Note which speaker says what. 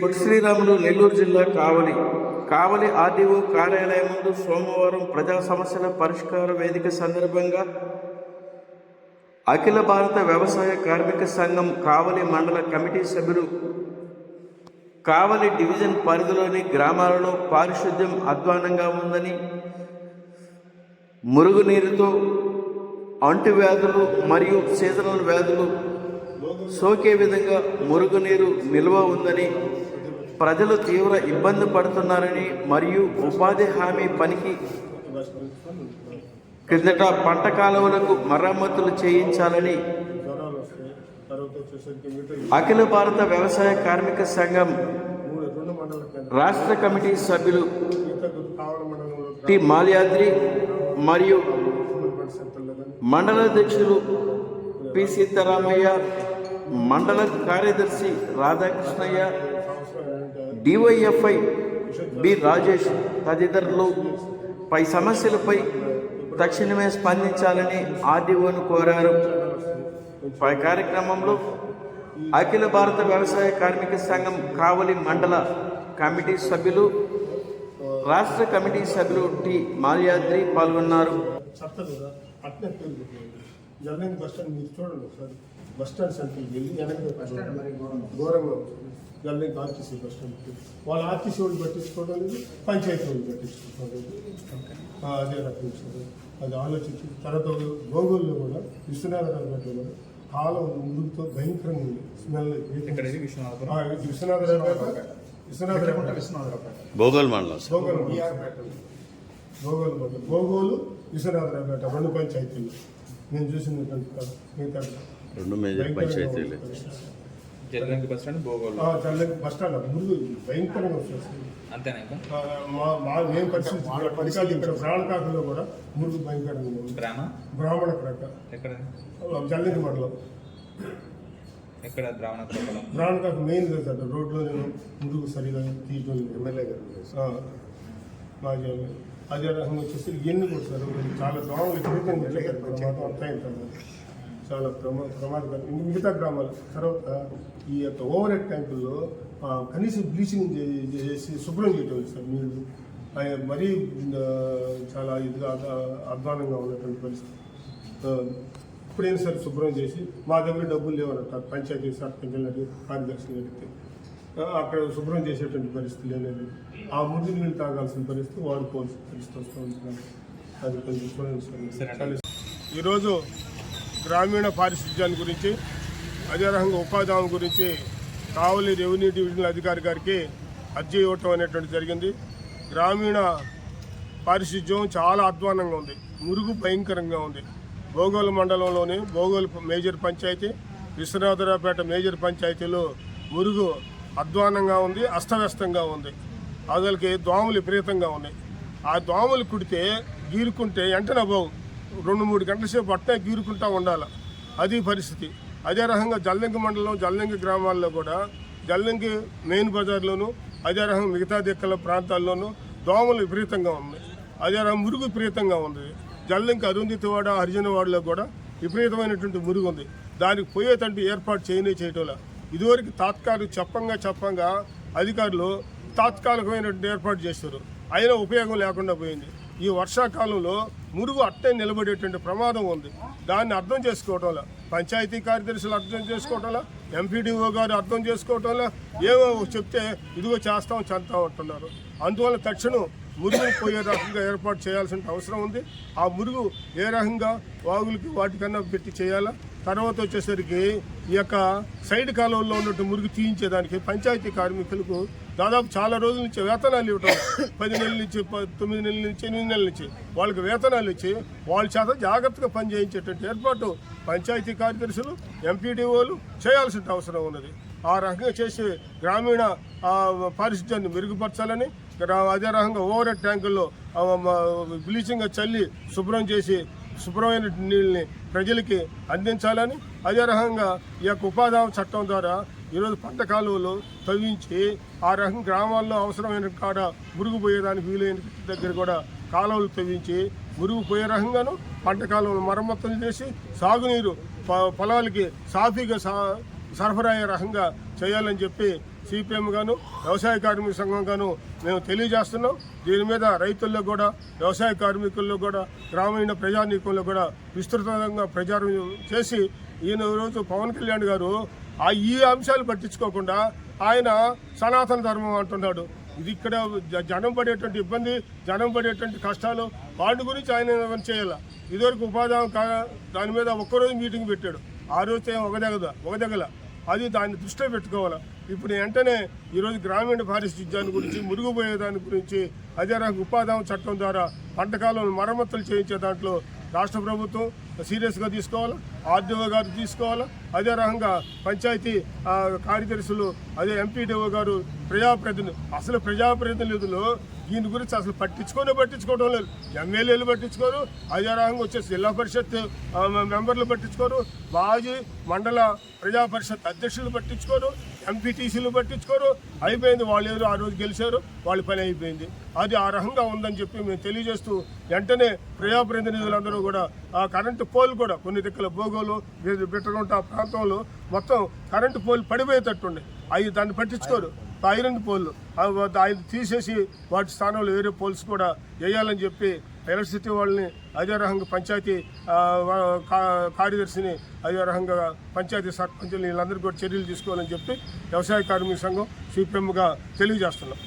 Speaker 1: పొట్టి శ్రీరాములు నెల్లూరు జిల్లా కావలి. కావలి ఆర్డీఓ కార్యాలయం ముందు సోమవారం ప్రజా సమస్యల పరిష్కార వేదిక సందర్భంగా అఖిల భారత వ్యవసాయ కార్మిక సంఘం కావలి మండల కమిటీ సభ్యులు కావలి డివిజన్ పరిధిలోని గ్రామాలలో పారిశుద్ధ్యం అధ్వానంగా ఉందని మురుగునీరుతో అంటువ్యాధులు మరియు సీజనల్ వ్యాధులు సోకే విధంగా మురుగునీరు నిల్వ ఉందని ప్రజలు తీవ్ర ఇబ్బంది పడుతున్నారని మరియు ఉపాధి హామీ పనికి క్రిందట పంట కాలువలకు మరమ్మతులు చేయించాలని అఖిల భారత వ్యవసాయ కార్మిక సంఘం రాష్ట్ర కమిటీ సభ్యులు టి మాల్యాద్రి మరియు మండల అధ్యక్షులు పి సీతారామయ్య మండల కార్యదర్శి రాధాకృష్ణయ్య డివైఎఫ్ఐ బి రాజేష్ తదితరులు పై సమస్యలపై తక్షణమే స్పందించాలని ఆర్డీఓను కోరారు. పై కార్యక్రమంలో అఖిల భారత వ్యవసాయ కార్మిక సంఘం కావలి మండల కమిటీ సభ్యులు రాష్ట్ర కమిటీ సభ్యులు టి మాల్యాద్రి పాల్గొన్నారు.
Speaker 2: బస్ స్టాండ్ సెంటర్కి వెళ్ళి వెనక ఘోరంగా జగన్ ఆర్టీసీ బస్ స్టాండ్కి వాళ్ళు ఆర్టీసీ వాళ్ళు పట్టించుకోవడం లేదు పంచాయతీ వాళ్ళు పట్టించుకోవడం లేదు. అదే రకం అది ఆలోచించి తర్వాత గోగుల్లో కూడా విశ్వనాథరావు గట్ల కూడా కాలం ముందుతో భయంకరంగా ఉంది. స్మెల్ విశ్వనాథరావు విశ్వనాథరావు
Speaker 1: భోగోల్ మండలం.
Speaker 2: గోగోలు గోగోలు మండలం. గోగోలు విశ్వనాథరావుపేట రెండు పంచాయతీలు. నేను. మిగతా
Speaker 1: రెండు. మేజర్ పంచాయతీలు.
Speaker 3: Bus stand Bogolu.
Speaker 2: Bus stand మురుగు భయంకరంగా వస్తుంది
Speaker 3: అంతేనా
Speaker 2: మా పరిస్థితి? పరిస్థితి ఇక్కడ ప్రాణకాకులో కూడా మురుగు భయంకరంగా ఉంది.
Speaker 3: గ్రామ
Speaker 2: బ్రాహ్మణ క్రక
Speaker 3: ఎక్కడ
Speaker 2: జల్లకి మండలం.
Speaker 3: ఎక్కడ ద్రావణపురం
Speaker 2: ప్రాణకాకు మెయిన్ సార్ రోడ్లో నేను మురుగు సరిగా తీయటం ఎమ్మెల్యే గారు మాజీ ఎమ్మెల్యే. అదే రకంగా వచ్చేసి ఎన్ని కొడతారు చాలా దోమలు విపరీతంగా వచ్చాయి. ప్రమాదం అంతా చాలా ప్రమా ప్రమాదకరం. మిగతా గ్రామాలు. తర్వాత ఈ యొక్క ఓవర్ హెడ్ ట్యాంకుల్లో కనీసం బ్లీచింగ్ చేసి శుభ్రం చేయటం సార్ నీళ్ళు మరీ చాలా ఇదిగా అధ్వానంగా ఉన్నటువంటి పరిస్థితి. ఇప్పుడైనా సరే శుభ్రం చేసి మా దగ్గర డబ్బులు లేవన్నట్టు పంచాయతీ సర్పంచ్ కార్యదర్శులు అడిగితే అక్కడ శుభ్రం చేసేటువంటి పరిస్థితి లేదు ఆ ముందు నీళ్ళు తాగాల్సిన పరిస్థితి వాడుకోవాల్సిన పరిస్థితి వస్తూ ఉంటుంది అది కొంచెం ఈరోజు గ్రామీణ పారిశుధ్యాన్ని గురించి అదే రకంగా ఉపాధి హామీ గురించి కావలి రెవెన్యూ డివిజనల్ అధికారి గారికి అర్జీ ఇవ్వటం అనేటువంటి జరిగింది. గ్రామీణ పారిశుధ్యం చాలా అధ్వానంగా ఉంది. మురుగు భయంకరంగా ఉంది. భోగోలు మండలంలోని భోగోలు మేజర్ పంచాయతీ విశ్వనాథరావుపేట మేజర్ పంచాయతీలో మురుగు అధ్వానంగా ఉంది అస్తవ్యస్తంగా ఉంది. అదలకి దోమలు విపరీతంగా ఉన్నాయి. ఆ దోమలు కుడితే గీరుకుంటే వెంటనే బావు రెండు మూడు గంటల సేపు అట్టే గీరుకుంటా ఉండాలి. అది పరిస్థితి. అదే రకంగా జల్లంకి మండలం జల్లంకి గ్రామాల్లో కూడా జల్లంకి మెయిన్ బజార్లోను అదే రకంగా మిగతా దిక్కల ప్రాంతాల్లోనూ దోమలు విపరీతంగా ఉన్నాయి. అదే రకం మురుగు విపరీతంగా ఉంది. జల్లంకి అరుంధితివాడ హరిజనవాడలో కూడా విపరీతమైనటువంటి మురుగు ఉంది. దానికి పోయేటంటే ఏర్పాటు చేయనే చేయటంలా. ఇదివరకు తాత్కాలిక చెప్పంగా చెప్పంగా అధికారులు తాత్కాలికమైనటువంటి ఏర్పాటు చేస్తారు అయినా ఉపయోగం లేకుండా పోయింది. ఈ వర్షాకాలంలో మురుగు అట్టే నిలబడేటువంటి ప్రమాదం ఉంది. దాన్ని అర్థం చేసుకోవటంలో పంచాయతీ కార్యదర్శులు అర్థం చేసుకోవటంలో ఎంపీడీఓ గారు అర్థం చేసుకోవటంలో ఏవో చెప్తే ఇదిగో చేస్తాం చేస్తాం అంటున్నారు. అందువల్ల తక్షణం మురుగు పోయే రకంగా ఏర్పాటు చేయాల్సిన అవసరం ఉంది. ఆ మురుగు ఏ రకంగా వాగులకి వాటికన్నా పెట్టి చేయాలా? తర్వాత వచ్చేసరికి ఈ యొక్క సైడ్ కాలువల్లో ఉన్నట్టు మురుగు తీయించేదానికి పంచాయతీ కార్మికులకు దాదాపు చాలా రోజుల నుంచి వేతనాలు ఇవ్వటం పది నెలల నుంచి ప- తొమ్మిది నెలల నుంచి ఎనిమిది నెలల నుంచి వాళ్ళకి వేతనాలు ఇచ్చి వాళ్ళ చేత జాగ్రత్తగా పనిచేయించేటువంటి ఏర్పాటు పంచాయతీ కార్యదర్శులు ఎంపీడీఓలు చేయాల్సిన అవసరం ఉన్నది. ఆ రకంగా చేసి గ్రామీణ పారిశుద్ధ్యాన్ని మెరుగుపరచాలని అదే రకంగా ఓవర్ ట్యాంకుల్లో బ్లీచింగ్ చల్లి శుభ్రం చేసి శుభ్రమైన నీళ్ళని ప్రజలకి అందించాలని అదే రకంగా ఈ యొక్క ఉపాధి చట్టం ద్వారా ఈరోజు పంట కాలువలు తవ్వించి ఆ రకం గ్రామాల్లో అవసరమైన కాడ మురుగు పోయేదానికి వీలైన దగ్గర కూడా కాలువలు తవ్వించి మురుగు పోయే రకంగాను పంట కాలువలు మరమ్మతులు చేసి సాగునీరు పొలాలకి సాఫీగా సా సరఫరా అయ్యే రకంగా చేయాలని చెప్పి సిపిఎం గాను వ్యవసాయ కార్మిక సంఘం గాను మేము తెలియజేస్తున్నాం. దీని మీద రైతుల్లో కూడా వ్యవసాయ కార్మికుల్లో కూడా గ్రామీణ ప్రజానీకంలో కూడా విస్తృతంగా ప్రచారం చేసి ఈయన రోజు పవన్ కళ్యాణ్ గారు ఆ ఈ అంశాలు పట్టించుకోకుండా ఆయన సనాతన ధర్మం అంటున్నాడు. ఇది ఇక్కడ జ- జనం పడేటువంటి ఇబ్బంది జనం పడేటువంటి కష్టాలు వాటి గురించి ఆయన చేయాలి? ఇదివరకు ఉపాధి కా- దాని మీద ఒక్కరోజు మీటింగ్ పెట్టాడు. ఆ రోజు ఒక దగ్గర ఒక దగ్గర అది దాన్ని దృష్టిలో పెట్టుకోవాలి? ఇప్పుడు వెంటనే ఈరోజు గ్రామీణ పారిశుద్ధ్యాన్ని గురించి మురుగుపోయే దాని గురించి అదే రకంగా ఉపాధి హామీ చట్టం ద్వారా పంటకాలను మరమ్మతులు చేయించే దాంట్లో రాష్ట్ర ప్రభుత్వం సీరియస్గా తీసుకోవాలి? ఆర్డీఓ గారు తీసుకోవాలి? అదే రకంగా పంచాయతీ కార్యదర్శులు అదే ఎంపీడీఓ గారు ప్రజాప్రతినిధులు అసలు ప్రజాప్రతినిధులు దీని గురించి అసలు పట్టించుకొని పట్టించుకోవడం లేదు. ఎమ్మెల్యేలు పట్టించుకోరు అదే రకంగా వచ్చేసి జిల్లా పరిషత్ మెంబర్లు పట్టించుకోరు మాజీ మండల ప్రజా పరిషత్ అధ్యక్షులు పట్టించుకోరు ఎంపీటీసీలు పట్టించుకోరు. అయిపోయింది వాళ్ళు ఎవరు ఆ రోజు గెలిచారు వాళ్ళ పని అయిపోయింది. అది ఆ రకంగా ఉందని చెప్పి మేము తెలియజేస్తూ వెంటనే ప్రజాప్రతినిధులందరూ కూడా ఆ కరెంటు పోల్ కూడా కొన్ని దిక్కుల భోగోలు బిట్టగుంట ప్రాంతంలో మొత్తం కరెంటు పోల్ పడిపోయేటట్టుండే. అవి దాన్ని పట్టించుకోరు. Iron pole. ఆయన తీసేసి వాటి స్థానంలో వేరే పోల్స్ కూడా వేయాలని చెప్పి ఎలక్ట్రిసిటీ వాళ్ళని అదే రకంగా పంచాయతీ కార్యదర్శిని అదే రకంగా పంచాయతీ సర్పంచులు వీళ్ళందరికీ కూడా చర్యలు తీసుకోవాలని చెప్పి వ్యవసాయ కార్మిక సంఘం సిపిఎంగా తెలియజేస్తున్నాం.